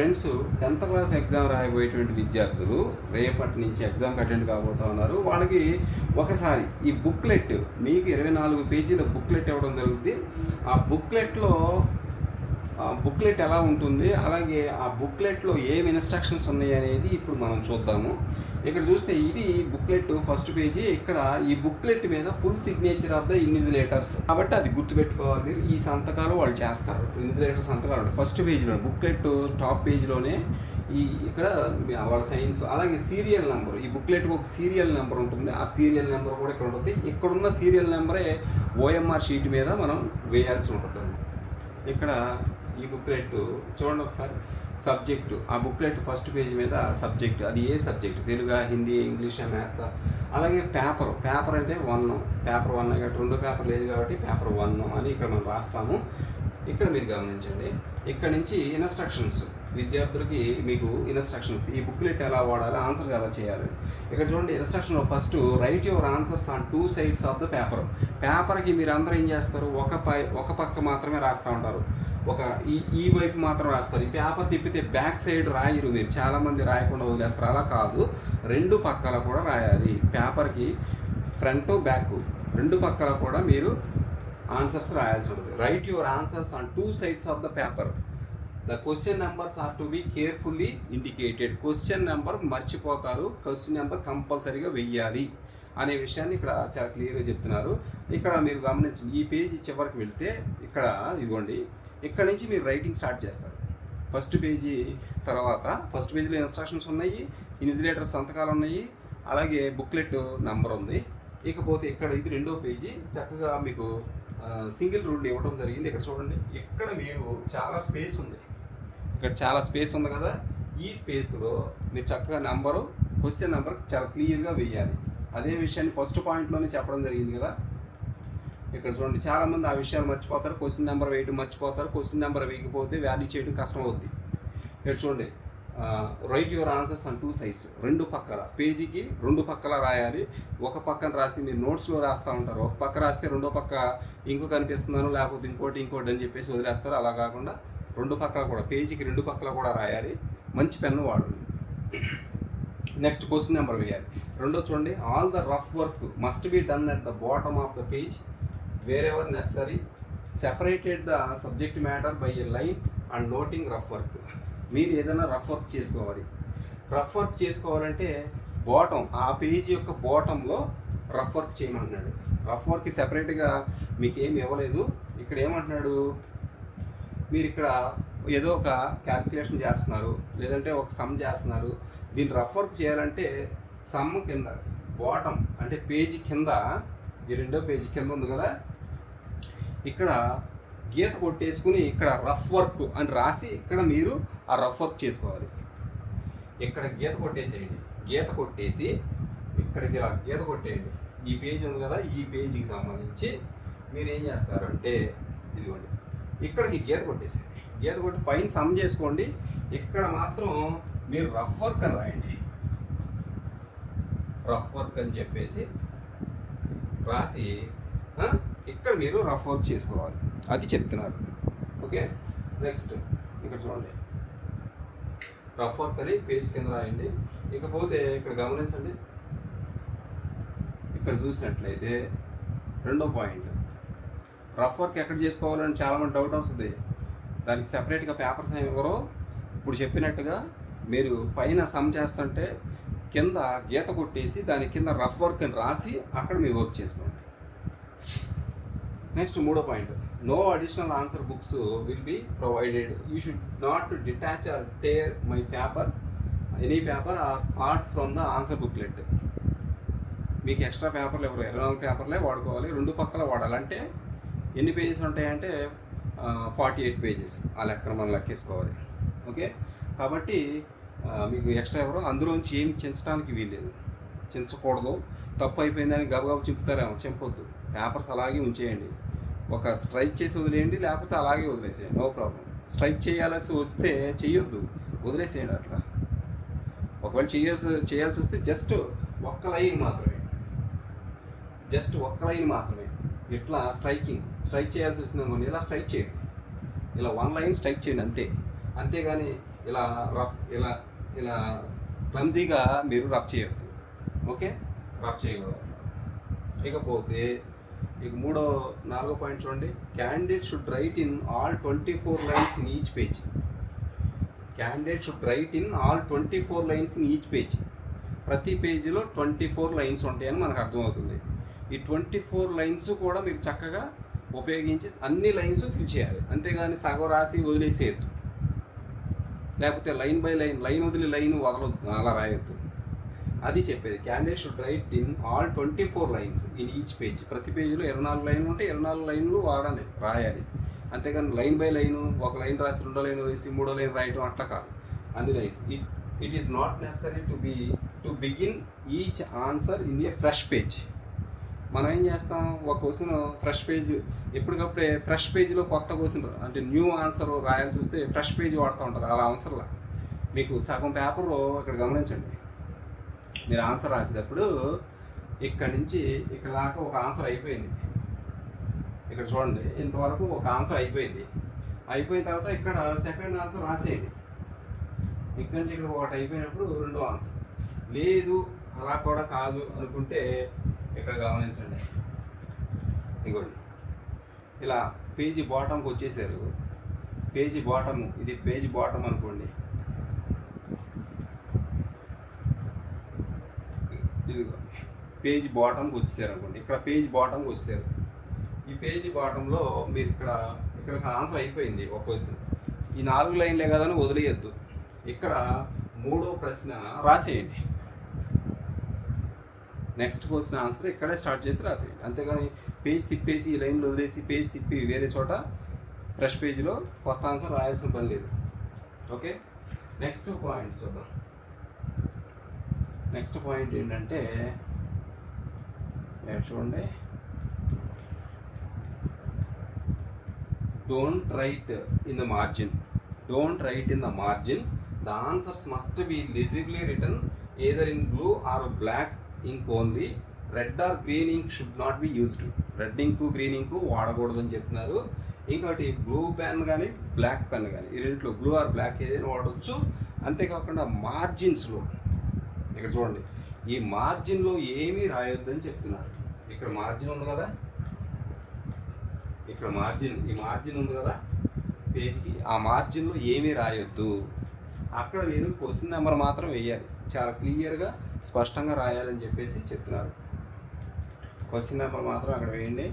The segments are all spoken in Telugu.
ఫ్రెండ్స్ టెన్త్ క్లాస్ ఎగ్జామ్ రాయబోయేటువంటి విద్యార్థులు రేపటి నుంచి ఎగ్జామ్కి అటెండ్ కాబోతా ఉన్నారు. వాళ్ళకి ఒకసారి ఈ బుక్లెట్ మీకు ఇరవై నాలుగు పేజీల బుక్లెట్ ఇవ్వడం జరుగుతుంది ఆ బుక్లెట్లో బుక్లెట్ ఎలా ఉంటుంది అలాగే ఆ బుక్లెట్లో ఏం ఇన్స్ట్రక్షన్స్ ఉన్నాయి అనేది ఇప్పుడు మనం చూద్దాము. ఇక్కడ చూస్తే ఇది బుక్లెట్ ఫస్ట్ పేజీ. ఇక్కడ ఈ బుక్లెట్ మీద full signature of the invigilators. కాబట్టి అది గుర్తుపెట్టుకోవాలి మీరు. ఈ సంతకాలు వాళ్ళు చేస్తారు. ఇన్విజిలేటర్ సంతకాలు ఉంటాయి. ఫస్ట్ పేజీలో బుక్లెట్ టాప్ పేజీలోనే ఈ ఇక్కడ వాళ్ళ సైన్స్ అలాగే సీరియల్ నెంబర్. ఈ బుక్లెట్కి ఒక సీరియల్ నెంబర్ ఉంటుంది. ఆ సీరియల్ నెంబర్ కూడా ఇక్కడ ఉంటుంది. ఇక్కడున్న సీరియల్ నెంబరే ఓఎంఆర్ షీట్ మీద మనం వేయాల్సి ఉంటుంది. ఇక్కడ ఈ బుక్లెట్ చూడండి ఒకసారి. సబ్జెక్టు. ఆ బుక్లెట్ ఫస్ట్ పేజ్ మీద సబ్జెక్ట్. అది ఏ subject? Telugu Hindi English maths? అలాగే పేపర్. పేపర్ అంటే వన్. పేపర్ వన్ కాబట్టి రెండు పేపర్ లేదు కాబట్టి పేపర్ వన్ అని ఇక్కడ మనం రాస్తాము. ఇక్కడ మీరు గమనించండి. ఇక్కడ నుంచి ఇన్స్ట్రక్షన్స్. విద్యార్థులకి మీకు ఇన్స్ట్రక్షన్స్. ఈ బుక్లెట్ ఎలా వాడాలి? ఆన్సర్ ఎలా చేయాలి? ఇక్కడ చూడండి ఇన్స్ట్రక్షన్లో first write your answers on two sides of the paper. పేపర్కి మీరు అందరూ ఏం చేస్తారు? ఒక పై ఒక పక్క మాత్రమే రాస్తూ ఉంటారు. ఒక ఈ ఈ వైపు మాత్రం రాస్తారు. ఈ పేపర్ తిప్పితే బ్యాక్ సైడ్ రాయరు మీరు. చాలామంది రాయకుండా వదిలేస్తారు. అలా కాదు. రెండు పక్కల కూడా రాయాలి. పేపర్కి ఫ్రంట్ బ్యాక్ రెండు పక్కల కూడా మీరు ఆన్సర్స్ రాయాల్సి ఉంటుంది. Write your answers on two sides of the paper. The question numbers are to be carefully indicated. Question number మర్చిపోతారు. క్వశ్చన్ నెంబర్ కంపల్సరీగా వెయ్యాలి అనే విషయాన్ని ఇక్కడ చాలా క్లియర్గా చెప్తున్నారు. ఇక్కడ మీరు గమనించండి. ఈ పేజీ చివరికి వెళ్తే ఇక్కడ ఇదిగోండి. ఇక్కడ నుంచి మీరు రైటింగ్ స్టార్ట్ చేస్తారు. ఫస్ట్ పేజీ తర్వాత ఫస్ట్ పేజీలో ఇన్స్ట్రక్షన్స్ ఉన్నాయి ఇన్విజిలేటర్ సంతకాలు ఉన్నాయి అలాగే బుక్లెట్ నెంబర్ ఉంది. ఇకపోతే ఇక్కడ ఇది రెండో పేజీ చక్కగా మీకు సింగిల్ రూల్ ఇవ్వడం జరిగింది. ఇక్కడ చూడండి. ఇక్కడ మీరు చాలా స్పేస్ ఉంది. ఇక్కడ చాలా స్పేస్ ఉంది కదా. ఈ స్పేస్లో మీరు చక్కగా నెంబరు క్వశ్చన్ నెంబర్ చాలా క్లియర్గా వేయాలి అదే విషయాన్ని ఫస్ట్ పాయింట్లోనే చెప్పడం జరిగింది కదా. ఇక్కడ చూడండి చాలా మంది ఆ విషయాలు మర్చిపోతారు క్వశ్చన్ నెంబర్ వేయడం మర్చిపోతారు క్వశ్చన్ నెంబర్ వేయకపోతే వాల్యూ చేయడం కష్టం అవుద్ది ఇక్కడ చూడండి write your answers and two sides రెండు పక్కల పేజీకి రెండు పక్కల రాయాలి. ఒక పక్కన రాసి మీరు నోట్స్లో రాస్తూ ఉంటారు. ఒక పక్క రాస్తే రెండో పక్క ఇంకో కనిపిస్తున్నాను లేకపోతే ఇంకోటి ఇంకోటి అని చెప్పేసి వదిలేస్తారు. అలా కాకుండా రెండు పక్కల కూడా పేజీకి రెండు పక్కల కూడా రాయాలి. మంచి పెన్ను వాడండి నెక్స్ట్ క్వశ్చన్ నెంబర్ వేయాలి. రెండో చూడండి all the rough work must be done at the bottom of the page wherever necessary separated the subject matter by a line and noting rough work మీరు ఏదైనా రఫ్ వర్క్ చేసుకోవాలి. రఫ్ వర్క్ చేసుకోవాలంటే బాటం ఆ పేజీ యొక్క బాటంలో రఫ్ వర్క్ చేయమంటున్నాడు. రఫ్ వర్క్ సెపరేట్గా మీకు ఏమి ఇవ్వలేదు. ఇక్కడ ఏమంటున్నాడు? మీరు ఇక్కడ ఏదో ఒక క్యాల్కులేషన్ చేస్తున్నారు లేదంటే ఒక సమ్ చేస్తున్నారు. దీన్ని రఫ్ వర్క్ చేయాలంటే సమ్ కింద బాటం అంటే పేజీ కింద ఈ రెండో పేజీ కింద ఉంది కదా ఇక్కడ గీత కొట్టేసుకుని ఇక్కడ రఫ్ వర్క్ అని రాసి ఇక్కడ మీరు ఆ రఫ్ వర్క్ చేసుకోవాలి. ఇక్కడ గీత కొట్టేసేయండి. గీత కొట్టేసి ఇక్కడికి ఇలా గీత కొట్టేయండి. ఈ పేజ్ ఉంది కదా ఈ పేజీకి సంబంధించి మీరు ఏం చేస్తారంటే ఇదిగోండి. ఇక్కడికి గీత కొట్టేసేయండి. గీత కొట్టి పైన సమ్ చేసుకోండి. ఇక్కడ మాత్రం మీరు రఫ్ వర్క్ అని రాయండి. రఫ్ వర్క్ అని చెప్పేసి రాసి ఇక్కడ మీరు రఫ్ వర్క్ చేసుకోవాలి. అది చెప్తున్నారు. ఓకే నెక్స్ట్ ఇక్కడ చూడండి. రఫ్ వర్క్ అని పేజ్ కింద రాయండి. ఇకపోతే ఇక్కడ గమనించండి. ఇక్కడ చూసినట్లయితే రెండో పాయింట్ రఫ్ వర్క్ ఎక్కడ చేసుకోవాలని చాలామంది డౌట్ వస్తుంది. దానికి సెపరేట్గా పేపర్స్ ఏమి ఇవ్వరు. ఇప్పుడు చెప్పినట్టుగా మీరు పైన సమ్ చేస్తుంటే కింద గీత కొట్టేసి దాని కింద రఫ్ వర్క్ అని రాసి అక్కడ మీరు వర్క్ చేసుకోండి. నెక్స్ట్ మూడో point no additional answer books will be provided you should not detach or tear my paper any paper or part from the answer booklet మీకు ఎక్స్ట్రా పేపర్లు ఎవరు ఇరవై నాలుగు పేపర్లే వాడుకోవాలి. రెండు పక్కల వాడాలి. అంటే ఎన్ని పేజెస్ ఉంటాయంటే ఫార్టీ ఎయిట్ పేజెస్ ఆ లెక్కన మనం లెక్కేసుకోవాలి. ఓకే కాబట్టి మీకు ఎక్స్ట్రా ఎవరు? అందులోంచి ఏమి చించడానికి వీల్లేదు. చించకూడదు. తప్పు అయిపోయిందని గబగబా చింపుతారేమో. చింపొద్దు. పేపర్స్ అలాగే ఉంచేయండి. ఒక స్ట్రైక్ చేసి వదిలేయండి లేకపోతే అలాగే వదిలేసేయండి. No problem. స్ట్రైక్ చేయాల్సి వస్తే చెయ్యొద్దు. వదిలేసేయండి అట్లా. ఒకవేళ చేయాల్సి చేయాల్సి వస్తే జస్ట్ ఒక్క లైన్ మాత్రమే. జస్ట్ ఒక్క లైన్ మాత్రమే. ఇట్లా స్ట్రైకింగ్. స్ట్రైక్ చేయాల్సి వస్తుంది అనుకోండి ఇలా స్ట్రైక్ చేయండి. ఇలా వన్ లైన్ స్ట్రైక్ చేయండి అంతే. అంతేగాని ఇలా రఫ్ ఇలా ఇలా క్లమ్జీగా మీరు రఫ్ చేయొద్దు. ఓకే? రఫ్ చేయకూడదు. ఇకపోతే ఇక మూడో నాలుగో పాయింట్ చూడండి. Candidate should write in all twenty four lines in each page candidate should write in all twenty four lines in each page ప్రతి పేజీలో ట్వంటీ ఫోర్ లైన్స్ ఉంటాయని మనకు అర్థమవుతుంది. ఈ ట్వంటీ ఫోర్ లైన్స్ కూడా మీరు చక్కగా ఉపయోగించి అన్ని లైన్స్ ఫిల్ చేయాలి. అంతేగాని సగం రాసి వదిలేసేయద్దు. లేకపోతే లైన్ బై లైన్ లైన్ వదిలి లైన్ వదలొద్దు. అలా రాయొద్దు. అది చెప్పేది. Candidate should write in all twenty four lines in each page ప్రతి పేజీలో ఇరవై నాలుగు లైన్లు ఉంటే ఇరవై నాలుగు లైన్లు వాడాలి రాయాలి. అంతేకాని లైన్ బై లైన్ ఒక లైన్ రాసి రెండో లైన్ వేసి మూడో లైన్ రాయటం అట్లా కాదు. అన్ని lines it it is not necessary to be to begin each answer in a fresh page మనం ఏం చేస్తాం? ఒక క్వశ్చన్ ఫ్రెష్ పేజ్ ఎప్పటికప్పుడే ఫ్రెష్ పేజ్లో కొత్త క్వశ్చన్ అంటే న్యూ ఆన్సర్ రాయాల్సి వస్తే ఫ్రెష్ పేజ్ వాడుతూ ఉంటారు. అలా అవసరంలా. మీకు సగం పేపర్ ఇక్కడ గమనించండి. మీరు ఆన్సర్ రాసేటప్పుడు ఇక్కడ నుంచి ఇక్కడ దాకా ఒక ఆన్సర్ అయిపోయింది. ఇక్కడ చూడండి ఇంతవరకు ఒక ఆన్సర్ అయిపోయింది. అయిపోయిన తర్వాత ఇక్కడ సెకండ్ ఆన్సర్ రాసేయండి. ఇక్కడ నుంచి ఇక్కడ ఒకటి అయిపోయినప్పుడు రెండో ఆన్సర్ లేదు అలా కూడా కాదు అనుకుంటే ఇక్కడ గమనించండి. ఇగోండి. ఇలా పేజీ బాటంకి వచ్చేసారు. పేజీ బాటము ఇది పేజీ బాటం అనుకోండి. ఇదిగో పేజ్ బాటంకి వచ్చేసారు అనుకోండి ఇక్కడ పేజ్ బాటంకి వచ్చేసారు. ఈ పేజ్ బాటంలో మీరు ఇక్కడ ఇక్కడ ఆన్సర్ అయిపోయింది ఒక క్వశ్చన్. ఈ నాలుగు లైన్లే కదని వదిలేయద్దు. ఇక్కడ మూడో ప్రశ్న రాసేయండి. నెక్స్ట్ క్వశ్చన్ ఆన్సర్ ఇక్కడే స్టార్ట్ చేసి రాసేయండి. అంతేగాని పేజ్ తిప్పేసి ఈ లైన్లో వదిలేసి పేజ్ తిప్పి వేరే చోట ఫ్రెష్ పేజీలో కొత్త ఆన్సర్ రాయాల్సిన పని లేదు. ఓకే? నెక్స్ట్ పాయింట్ చూద్దాం. నెక్స్ట్ పాయింట్ ఏంటంటే చూడండి. Don't write in the margin don't write in the margin the answers must be legibly written either in blue or black ink only red or green ink should not be used red ink green ink వాడకూడదని చెప్తున్నారు. ఇంకోటి బ్లూ పెన్ కానీ బ్లాక్ పెన్ కానీ ఈ రెంట్లో బ్లూ ఆర్ బ్లాక్ ఏదైనా వాడవచ్చు అంతేకాకుండా మార్జిన్స్లో ఇక్కడ చూడండి. ఈ మార్జిన్లో ఏమీ రాయొద్దని చెప్తున్నారు. ఇక్కడ మార్జిన్ ఉంది కదా? ఇక్కడ మార్జిన్ ఈ మార్జిన్ ఉంది కదా? పేజ్కి ఆ మార్జిన్లో ఏమీ రాయొద్దు. అక్కడ మీరు క్వశ్చన్ నెంబర్ మాత్రం వేయాలి. చాలా క్లియర్గా స్పష్టంగా రాయాలని చెప్పేసి చెప్తున్నారు. క్వశ్చన్ నెంబర్ మాత్రం అక్కడ వేయండి.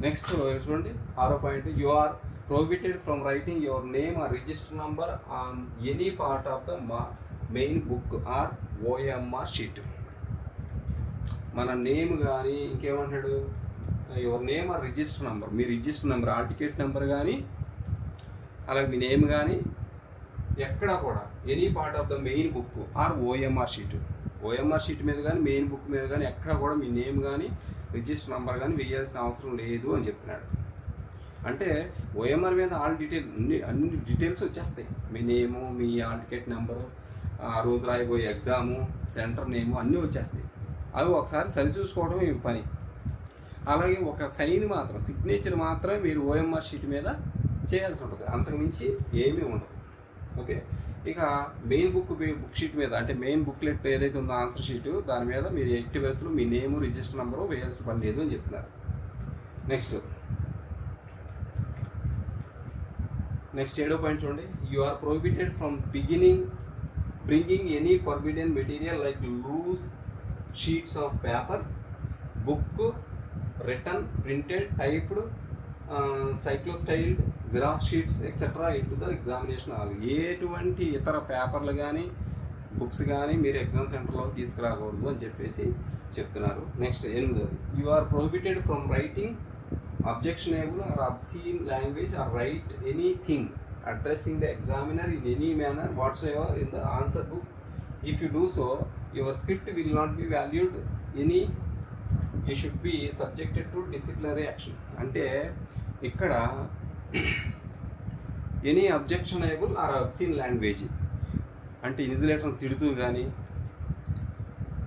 నెక్స్ట్ చూడండి. ఆరో point you are prohibited from writing your name or register number on any part of the మా main book or OMR sheet. మన నేమ్ కానీ ఇంకేమంటాడు? Your name or register number. Me register number ఆ టికెట్ నెంబర్ కానీ అలాగే మీ నేమ్ కానీ ఎక్కడా కూడా any part of the main book or OMR sheet. OMR sheet మీద కానీ మెయిన్ బుక్ మీద కానీ ఎక్కడ కూడా మీ నేమ్ కానీ రిజిస్టర్ నెంబర్ కానీ వేయాల్సిన అవసరం లేదు అని చెప్తున్నాడు. అంటే ఓఎంఆర్ మీద ఆల్ డీటెయిల్ అన్ని అన్ని డీటెయిల్స్ వచ్చేస్తాయి. మీ నేము మీ ఆల్ టికెట్ నెంబరు ఆ రోజు రాయబోయే ఎగ్జాము సెంటర్ నేము అన్నీ వచ్చేస్తాయి. అవి ఒకసారి సరి చూసుకోవడం పని. అలాగే ఒక సైన్ మాత్రం సిగ్నేచర్ మాత్రమే మీరు ఓఎంఆర్ షీట్ మీద చేయాల్సి ఉంటుంది. అంతకుమించి ఏమీ ఉండదు. ఓకే ఇక మెయిన్ బుక్ బుక్ షీట్ మీద అంటే మెయిన్ బుక్లెట్ ఏదైతే ఉందో ఆన్సర్ షీట్ దాని మీద మీరు ఎయిటీ వయసులో మీ నేము రిజిస్టర్ నెంబరు వేయాల్సిన పని లేదు అని చెప్తున్నారు. నెక్స్ట్ నెక్స్ట్ ఏడో పాయింట్ చూడండి. You are prohibited from beginning bringing any forbidden material like loose sheets of paper book written printed typed cyclostyled xerox sheets etcetera into the examination hall ఎటువంటి ఇతర పేపర్లు కానీ బుక్స్ కానీ మీరు ఎగ్జామ్ సెంటర్లో తీసుకురాకూడదు అని చెప్పేసి చెప్తున్నారు. Next ఎనిమిదోది you are prohibited from writing objectionable or obscene language or write anything addressing the examiner in any manner whatsoever in the answer book if you do so your script will not be valued any you should be subjected to disciplinary action అంటే ఇక్కడ any objectionable or obscene language అంటే ఇన్సులేటర్ని తిడుతూ కానీ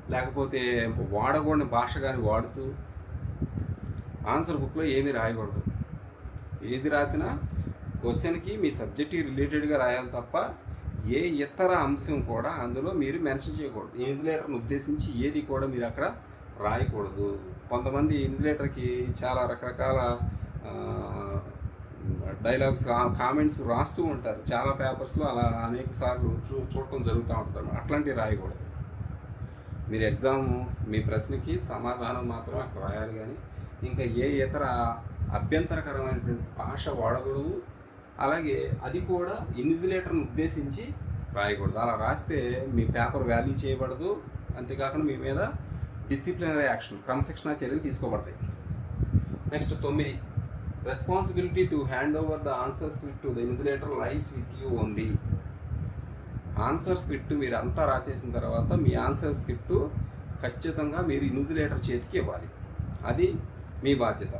లేకపోతే వాడకూడని భాష కానీ వాడుతూ ఆన్సర్ బుక్లో ఏమీ రాయకూడదు. ఏది రాసినా క్వశ్చన్కి మీ సబ్జెక్ట్కి రిలేటెడ్గా రాయాలి తప్ప ఏ ఇతర అంశం కూడా అందులో మీరు మెన్షన్ చేయకూడదు. ఇన్సులేటర్ని ఉద్దేశించి ఏది కూడా మీరు అక్కడ రాయకూడదు. కొంతమంది ఇన్సులేటర్కి చాలా రకరకాల డైలాగ్స్ కామెంట్స్ రాస్తూ ఉంటారు. చాలా పేపర్స్లో అలా అనేక సార్లు చూ చూడటం జరుగుతూ ఉంటుంది అట్లాంటివి రాయకూడదు. మీరు ఎగ్జామ్ మీ ప్రశ్నకి సమాధానం మాత్రం అక్కడ రాయాలి కానీ ఇంకా ఏ ఇతర అభ్యంతరకరమైనటువంటి భాష వాడకూడదు. అలాగే అది కూడా ఇన్విజిలేటర్ని ఉద్దేశించి రాయకూడదు. అలా రాస్తే మీ పేపర్ వాల్యూ చేయబడదు. అంతేకాకుండా మీ మీద డిసిప్లినరీ యాక్షన్ క్రమశిక్షణ చర్యలు తీసుకోబడతాయి. నెక్స్ట్ తొమ్మిది. Responsibility to hand over the answer script to the insulator lies with you only. Answer script మీరు అంతా రాసేసిన తర్వాత మీ ఆన్సర్ స్క్రిప్ట్ ఖచ్చితంగా మీరు ఇన్సులేటర్ చేతికి ఇవ్వాలి. అది మీ బాధ్యత.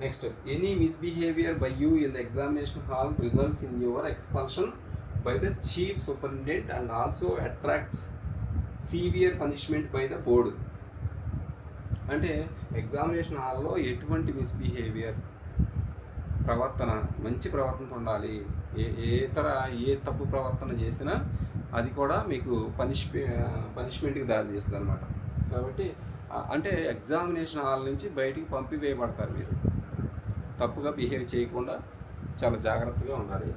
Next any misbehaviour by you in the examination hall results in your expulsion by the chief superintendent and also attracts severe punishment by the board అంటే ఎగ్జామినేషన్ హాల్లో ఎటువంటి మిస్బిహేవియర్ ప్రవర్తన మంచి ప్రవర్తనతో ఉండాలి. ఏ ఏ ఇతర ఏ తప్పు ప్రవర్తన చేసినా అది కూడా మీకు పనిష్ పనిష్మెంట్కి దారి చేస్తుంది అనమాట కాబట్టి అంటే ఎగ్జామినేషన్ హాల్ నుంచి బయటికి పంపివేయబడతారు మీరు. తప్పుగా బిహేవ్ చేయకుండా చాలా జాగ్రత్తగా ఉండాలి.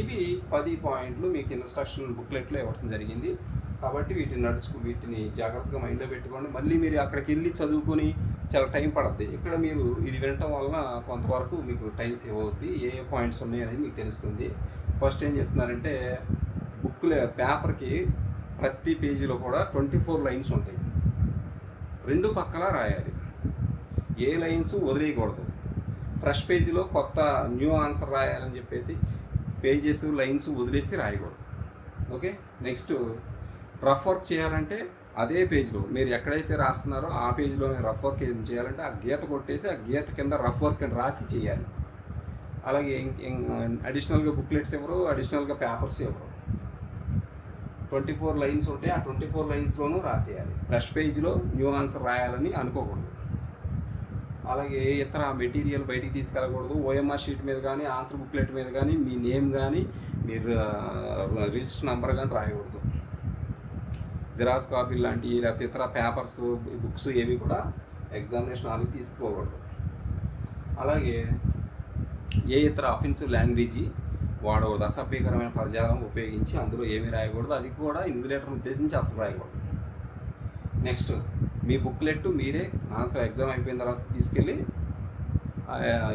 ఇవి పది పాయింట్లు మీకు ఇన్స్ట్రక్షన్ బుక్లెట్లో ఇవ్వడం జరిగింది. కాబట్టి వీటిని నడుచుకు వీటిని జాగ్రత్తగా మైండ్లో పెట్టుకోండి. మళ్ళీ మీరు అక్కడికి వెళ్ళి చదువుకొని చాలా టైం పడుద్ది. ఇక్కడ మీరు ఇది వినటం వలన కొంతవరకు మీకు టైం సేవ్ అవుద్ది ఏ ఏ పాయింట్స్ ఉన్నాయి అనేది మీకు తెలుస్తుంది. ఫస్ట్ ఏం చెప్తున్నారంటే బుక్ల పేపర్కి ప్రతి పేజీలో కూడా ట్వంటీ ఫోర్ లైన్స్ ఉంటాయి. రెండు పక్కల రాయాలి. ఏ లైన్స్ వదిలేయకూడదు. ఫ్రెష్ పేజీలో కొత్త న్యూ ఆన్సర్ రాయాలని చెప్పేసి పేజెస్ లైన్స్ వదిలేసి రాయకూడదు. ఓకే? నెక్స్ట్ రఫ్ వర్క్ చేయాలంటే అదే పేజ్లో మీరు ఎక్కడైతే రాస్తున్నారో ఆ పేజ్లోనే రఫ్ వర్క్ ఏం చేయాలంటే ఆ గీత కొట్టేసి ఆ గీత కింద రఫ్ వర్క్ అని రాసి చేయాలి. అలాగే అడిషనల్గా బుక్లెట్స్ ఇవ్వరు అడిషనల్గా పేపర్స్ ఇవ్వరు ట్వంటీ ఫోర్ లైన్స్ ఉంటే ఆ ట్వంటీ ఫోర్ లైన్స్లోనూ రాసేయాలి. ఫ్రెష్ పేజ్లో న్యూ ఆన్సర్ రాయాలని అనుకోకూడదు. అలాగే ఏ ఇతర మెటీరియల్ బయటికి తీసుకెళ్ళకూడదు. ఓఎంఆర్ షీట్ మీద కానీ ఆన్సర్ బుక్లెట్ మీద కానీ మీ నేమ్ కానీ మీరు రిజిస్టర్ నెంబర్ కానీ రాయకూడదు. జిరాక్స్ కాపీ లాంటివి లేకపోతే ఇతర పేపర్స్ బుక్స్ ఏవి కూడా ఎగ్జామినేషన్ హాల్కి తీసుకోకూడదు. అలాగే ఏ ఇతర అఫెన్సివ్ లాంగ్వేజ్ వాడకూడదు అసభ్యకరమైన పదజాలం ఉపయోగించి అందులో ఏమీ రాయకూడదు అది కూడా ఇన్సులేటర్ ఉద్దేశించి అసలు రాయకూడదు. నెక్స్ట్ మీ బుక్లెట్ మీరే ఆన్సర్ ఎగ్జామ్ అయిపోయిన తర్వాత తీసుకెళ్ళి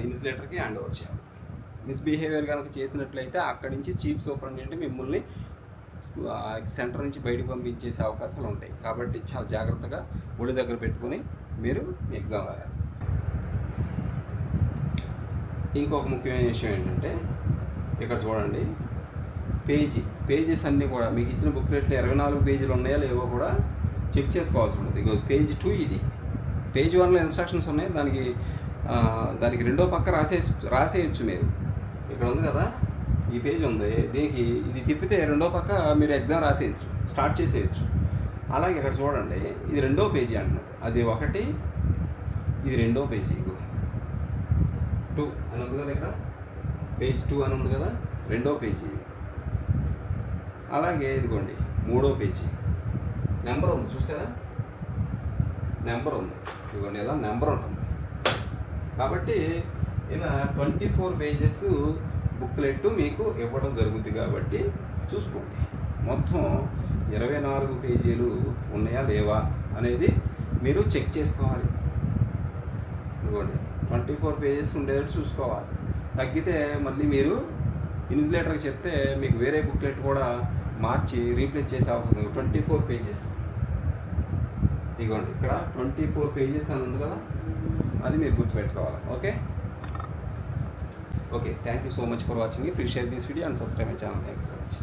ఇన్సులేటర్కి హ్యాండ్ ఓవర్ చేయాలి. మిస్బిహేవియర్ కనుక చేసినట్లయితే అక్కడి నుంచి చీఫ్ సూపరింటెండెంట్ మిమ్మల్ని సెంటర్ నుంచి బయటకు పంపించేసే అవకాశాలు ఉంటాయి. కాబట్టి చాలా జాగ్రత్తగా ఒళ్ళు దగ్గర పెట్టుకొని మీరు మీ ఎగ్జామ్ రాయాలి. ఇంకొక ముఖ్యమైన విషయం ఏంటంటే ఇక్కడ చూడండి. పేజీ పేజెస్ అన్నీ కూడా మీకు ఇచ్చిన బుక్లెట్లు ఇరవై నాలుగు పేజీలు ఉన్నాయా లేవో కూడా చెక్ చేసుకోవాల్సి ఉంటుంది. ఇక పేజ్ టూ ఇది. పేజ్ వన్లో ఇన్స్ట్రక్షన్స్ ఉన్నాయి. దానికి దానికి రెండో పక్క రాసే రాసేయచ్చు మీరు. ఇక్కడ ఉంది కదా? ఈ పేజ్ ఉంది. దీనికి ఇది తిప్పితే రెండో పక్క మీరు ఎగ్జామ్ రాసేయచ్చు. స్టార్ట్ చేసేయచ్చు. అలాగే ఇక్కడ చూడండి. ఇది రెండో పేజీ అంటున్నారు అది ఒకటి ఇది రెండో పేజీ టూ. అని ఉంది కదా ఇక్కడ పేజ్ టూ అని ఉంది కదా? రెండో పేజీ. అలాగే ఇదిగోండి. మూడో పేజీ. నెంబర్ ఉంది చూసారా? నెంబర్ ఉంది. ఇదిగోండి ఇలా నెంబర్ ఉంటుంది. కాబట్టి ఇలా ట్వంటీ ఫోర్ పేజెస్ బుక్లెట్ మీకు ఇవ్వడం జరుగుద్ది కాబట్టి చూసుకోండి. మొత్తం ఇరవై నాలుగు పేజీలు ఉన్నాయా లేవా అనేది మీరు చెక్ చేసుకోవాలి. ఇదిగోండి ట్వంటీ ఫోర్ పేజెస్ ఉండేటట్టు చూసుకోవాలి. తగ్గితే మళ్ళీ మీరు ఇన్సులేటర్కి చెప్తే మీకు వేరే బుక్లెట్ కూడా మార్చి రీప్లేస్ చేసే అవకాశం ట్వంటీ ఫోర్ పేజెస్ ఇదిగోండి ఇక్కడ ట్వంటీ ఫోర్ పేజెస్ అని ఉంది కదా అది మీరు గుర్తుపెట్టుకోవాలి. Okay? Okay thank you so much for watching please share this video and subscribe my channel thanks so much